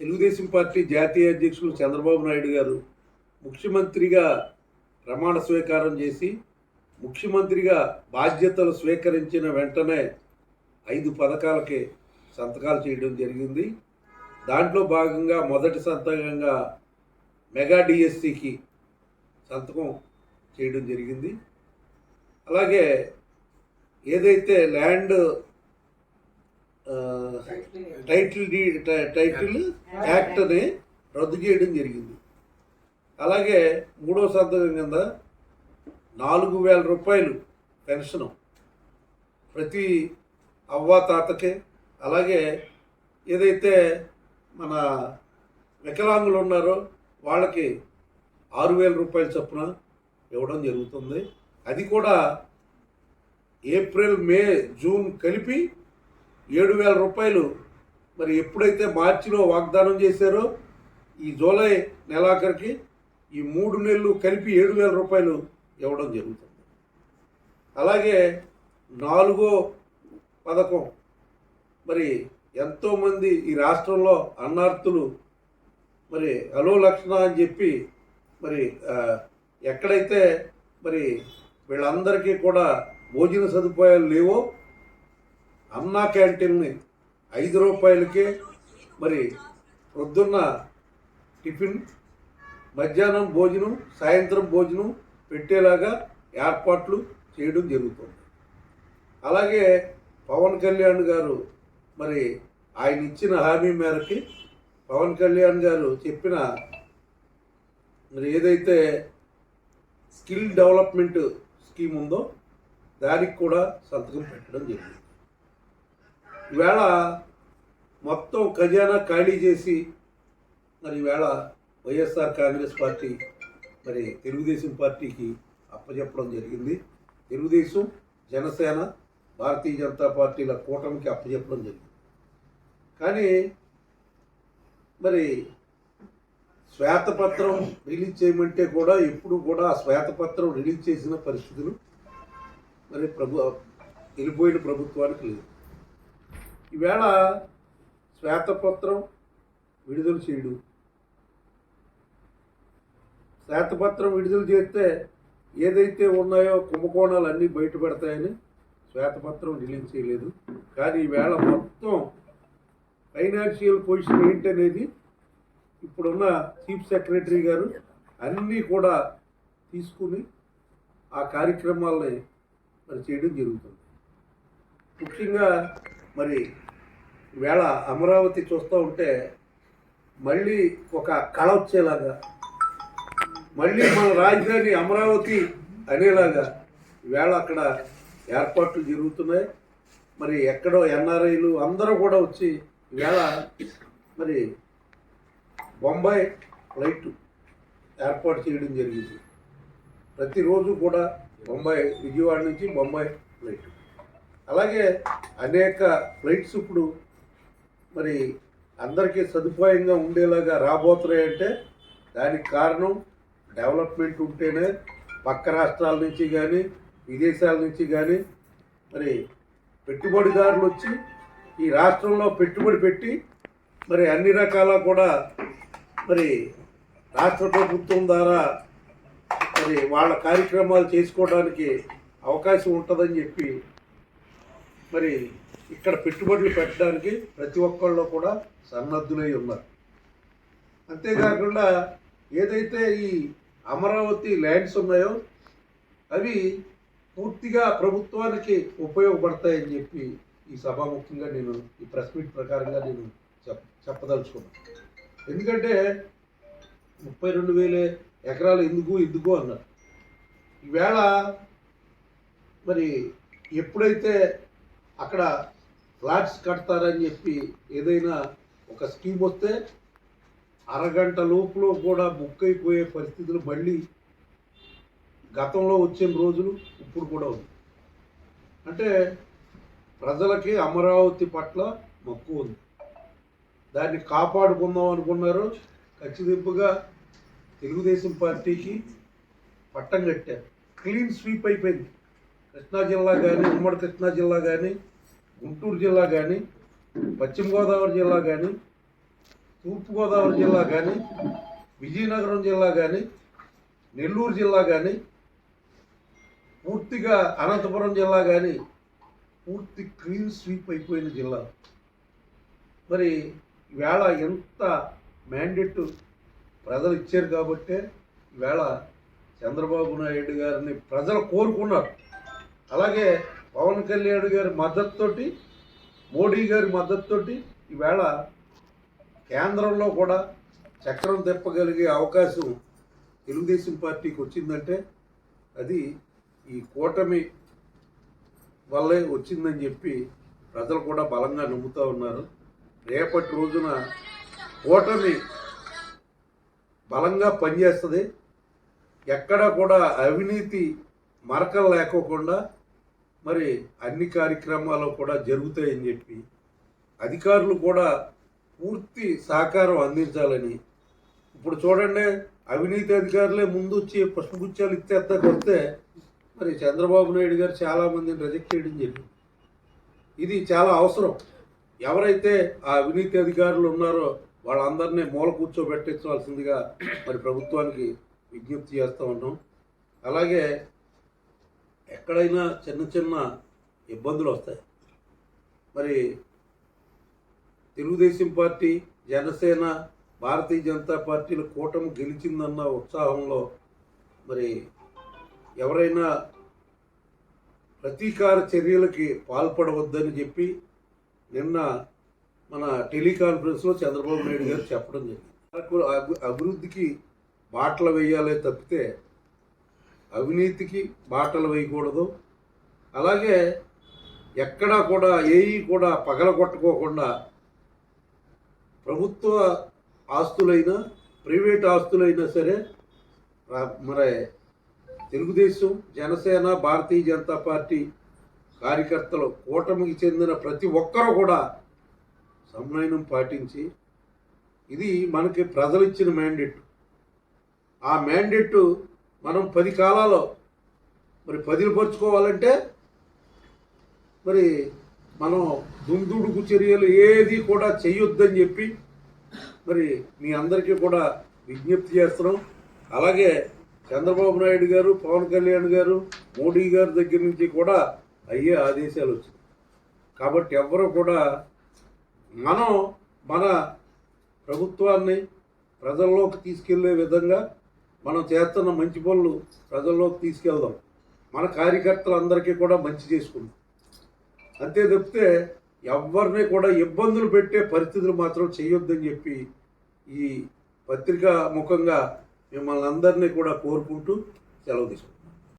Telugu Desam party జాతీయ అధ్యక్షులు చంద్రబాబు నాయుడు గారు ముఖ్యమంత్రిగా ప్రమాణ స్వీకారం చేసి ముఖ్యమంత్రిగా బాధ్యతలు స్వీకరించిన వెంటనే ఐదు పథకాలకి సంతకాలు చేయడం జరిగింది. దాంట్లో భాగంగా మొదటి సంతకంగా మెగా డిఎస్సికి సంతకం చేయడం జరిగింది. అలాగే ఏదైతే ల్యాండ్ టైటిల్ డీ- టై- టైటిల్ యాక్ట్ని రద్దు చేయడం జరిగింది. అలాగే మూడో సంతకం కింద నాలుగు వేల రూపాయలు పెన్షన్ ప్రతి అవ్వ తాతకే అలాగే ఏదైతే మన వికలాంగులు ఉన్నారో వాళ్ళకి ఆరు వేల రూపాయల చొప్పున ఇవ్వడం జరుగుతుంది. అది కూడా ఏప్రిల్ మే జూన్ కలిపి ఏడు వేల రూపాయలు మరి ఎప్పుడైతే మార్చిలో వాగ్దానం చేశారో ఈ జూలై నెలాఖరికి ఈ మూడు నెలలు కలిపి ఏడు వేల రూపాయలు ఇవ్వడం జరుగుతుంది. అలాగే నాలుగో పథకం. మరి ఎంతోమంది ఈ రాష్ట్రంలో అన్నార్థులు మరి హలో లక్షణ అని చెప్పి మరి ఎక్కడైతే మరి వీళ్ళందరికీ కూడా భోజన సదుపాయాలు లేవో అన్నా క్యాంటీన్ని ఐదు రూపాయలకే మరి పొద్దున్న టిఫిన్ మధ్యాహ్నం భోజనం సాయంత్రం భోజనం పెట్టేలాగా ఏర్పాట్లు చేయడం జరుగుతుంది. అలాగే పవన్ కళ్యాణ్ గారు మరి ఆయన ఇచ్చిన హామీ మేరకి పవన్ కళ్యాణ్ గారు చెప్పిన మరి ఏదైతే స్కిల్ డెవలప్మెంట్ స్కీమ్ ఉందో దానికి కూడా సంతకం పెట్టడం జరిగింది ఈవేళ మొత్తం ఖజానా ఖాళీ చేసి మరి ఈవేళ వైఎస్ఆర్ కాంగ్రెస్ పార్టీ మరి తెలుగుదేశం పార్టీకి అప్పచెప్పడం జరిగింది. తెలుగుదేశం జనసేన భారతీయ జనతా పార్టీల కూటమికి అప్పచెప్పడం జరిగింది. కానీ మరి శ్వేతపత్రం రిలీజ్ చేయమంటే కూడా ఎప్పుడు కూడా ఆ శ్వేతపత్రం రిలీజ్ చేసిన పరిస్థితులు మరి ప్రభు వెళ్ళిపోయిన ప్రభుత్వానికి లేదు. ఈవేళ శ్వేతపత్రం విడుదల చేయడు. శ్వేతపత్రం విడుదల చేస్తే ఏదైతే ఉన్నాయో కుంభకోణాలు అన్నీ బయటపడతాయని శ్వేతపత్రం రిలీజ్ చేయలేదు. కానీ ఈవేళ మొత్తం ఫైనాన్షియల్ పొజిషన్ ఏంటనేది ఇప్పుడున్న చీఫ్ సెక్రటరీ గారు అన్నీ కూడా తీసుకుని ఆ కార్యక్రమాలని మరి చేయడం జరుగుతుంది. ముఖ్యంగా మరి వేళ అమరావతి చూస్తూ ఉంటే మళ్ళీ ఒక కళ వచ్చేలాగా మళ్ళీ మన రాజధాని అమరావతి అనేలాగా వేళ అక్కడ ఏర్పాట్లు జరుగుతున్నాయి. మరి ఎక్కడో ఎన్ఆర్ఐలు అందరూ కూడా వచ్చి వేళ మరి బొంబాయి ఫ్లైట్ ఏర్పాటు చేయడం జరిగింది. ప్రతిరోజు కూడా బొంబాయి విజయవాడ నుంచి బొంబాయి ఫ్లైట్. అలాగే అనేక ఫ్లైట్స్ ఇప్పుడు మరి అందరికీ సదుపాయంగా ఉండేలాగా రాబోతున్నాయంటే దానికి కారణం డెవలప్మెంట్ ఉంటేనే పక్క రాష్ట్రాల నుంచి కానీ విదేశాల నుంచి కానీ మరి పెట్టుబడిదారులు వచ్చి ఈ రాష్ట్రంలో పెట్టుబడి పెట్టి మరి అన్ని రకాల కూడా మరి రాష్ట్ర ప్రభుత్వం ద్వారా మరి వాళ్ళ కార్యక్రమాలు చేసుకోవడానికి అవకాశం ఉంటుందని చెప్పి మరి ఇక్కడ పెట్టుబడులు పెట్టడానికి ప్రతి ఒక్కళ్ళు కూడా సన్నద్ధులై ఉన్నారు. అంతేకాకుండా ఏదైతే ఈ అమరావతి ల్యాండ్స్ ఉన్నాయో అవి పూర్తిగా ప్రభుత్వానికి ఉపయోగపడతాయని చెప్పి ఈ సభాముఖంగా నేను ఈ ప్రెస్ మీట్ ప్రకారంగా నేను చెప్ చెప్పదలుచుకున్నాను ఎందుకంటే ముప్పై రెండు వేల ఎకరాలు ఎందుకు ఎందుకు అన్నారు. ఈవేళ మరి ఎప్పుడైతే అక్కడ ఫ్లాట్స్ కడతారని చెప్పి ఏదైనా ఒక స్కీమ్ వస్తే అరగంట లోపులో కూడా బుక్ అయిపోయే పరిస్థితులు మళ్ళీ గతంలో వచ్చే రోజులు ఇప్పుడు కూడా ఉంది. అంటే ప్రజలకి అమరావతి పట్ల మక్కువ ఉంది. దాన్ని కాపాడుకుందాం అనుకున్నారు ఖచ్చితంగా తెలుగుదేశం పార్టీకి పట్టం కట్టారు. క్లీన్ స్వీప్ అయిపోయింది. కృష్ణా జిల్లా కానీ ఉమ్మడి కృష్ణా జిల్లా కానీ గుంటూరు జిల్లా కానీ పశ్చిమ గోదావరి జిల్లా కానీ తూర్పుగోదావరి జిల్లా కానీ విజయనగరం జిల్లా కానీ నెల్లూరు జిల్లా కానీ పూర్తిగా అనంతపురం జిల్లా కానీ పూర్తి క్లీన్ స్వీప్ అయిపోయిన జిల్లా. మరి వేళ ఎంత మ్యాండేట్ ప్రజలు ఇచ్చారు కాబట్టే వేళ చంద్రబాబు నాయుడు గారిని ప్రజలు కోరుకున్నారు. అలాగే పవన్ కళ్యాణ్ గారి మద్దతుతోటి మోడీ గారి మద్దతుతోటి ఈవేళ కేంద్రంలో కూడా చక్రం తిప్పగలిగే అవకాశం తెలుగుదేశం పార్టీకి వచ్చిందంటే అది ఈ కూటమి వల్లే వచ్చిందని చెప్పి ప్రజలు కూడా బలంగా నమ్ముతూ ఉన్నారు. రేపటి రోజున కూటమి బలంగా పనిచేస్తుంది. ఎక్కడ కూడా అవినీతి మరకలు లేకోకుండా మరి అన్ని కార్యక్రమాలు కూడా జరుగుతాయని చెప్పి అధికారులు కూడా పూర్తి సహకారం అందించాలని. ఇప్పుడు చూడండి అవినీతి అధికారులే ముందు వచ్చి పుష్పగుచ్చాలు ఇచ్చేస్తాకి వస్తే మరి చంద్రబాబు నాయుడు గారు చాలామందిని రిజెక్ట్ చేయడం చెప్పి ఇది చాలా అవసరం. ఎవరైతే ఆ అవినీతి అధికారులు ఉన్నారో వాళ్ళందరినీ మూల కూర్చోబెట్టించవలసిందిగా మరి ప్రభుత్వానికి విజ్ఞప్తి చేస్తూ ఉన్నాం. అలాగే ఎక్కడైనా చిన్న చిన్న ఇబ్బందులు వస్తాయి. మరి తెలుగుదేశం పార్టీ జనసేన భారతీయ జనతా పార్టీల కూటమి గెలిచిందన్న ఉత్సాహంలో మరి ఎవరైనా ప్రతీకార చర్యలకి పాల్పడవద్దని చెప్పి నిన్న మన టెలికాన్ఫరెన్స్లో చంద్రబాబు నాయుడు గారు చెప్పడం జరిగింది. అభి- అభివృద్ధికి బాటలు వేయాలే తప్పితే అవినీతికి బాటలు వేయకూడదు. అలాగే ఎక్కడా కూడా ఏవి కూడా పగలగొట్టుకోకుండా ప్రభుత్వ ఆస్తులైనా ప్రైవేట్ ఆస్తులైనా సరే మరి తెలుగుదేశం జనసేన భారతీయ జనతా పార్టీ కార్యకర్తలు కూటమికి చెందిన ప్రతి ఒక్కరూ కూడా సమన్వయం పాటించి ఇది మనకి ప్రజలు ఇచ్చిన మ్యాండేట్. ఆ మ్యాండేట్ మనం పది కాలాల్లో మరి పదిలు పరుచుకోవాలంటే మరి మనం దుందుడుకు చర్యలు ఏది కూడా చేయొద్దని చెప్పి మరి మీ అందరికీ కూడా విజ్ఞప్తి చేస్తున్నాం. అలాగే చంద్రబాబు నాయుడు గారు పవన్ కళ్యాణ్ గారు మోడీ గారి దగ్గర నుంచి కూడా అయ్యే ఆదేశాలు వచ్చాయి కాబట్టి ఎవరు కూడా మనం మన ప్రభుత్వాన్ని ప్రజల్లోకి తీసుకెళ్ళే విధంగా మనం చేస్తున్న మంచి పనులు ప్రజల్లోకి తీసుకెళ్దాం. మన కార్యకర్తలందరికీ కూడా మంచి చేసుకుందాం. అంతే తప్పితే ఎవరిని కూడా ఇబ్బందులు పెట్టే పరిస్థితులు మాత్రం చేయొద్దని చెప్పి ఈ పత్రికా ముఖంగా మిమ్మల్ని అందరినీ కూడా కోరుకుంటూ సెలవు తీసుకుంటాం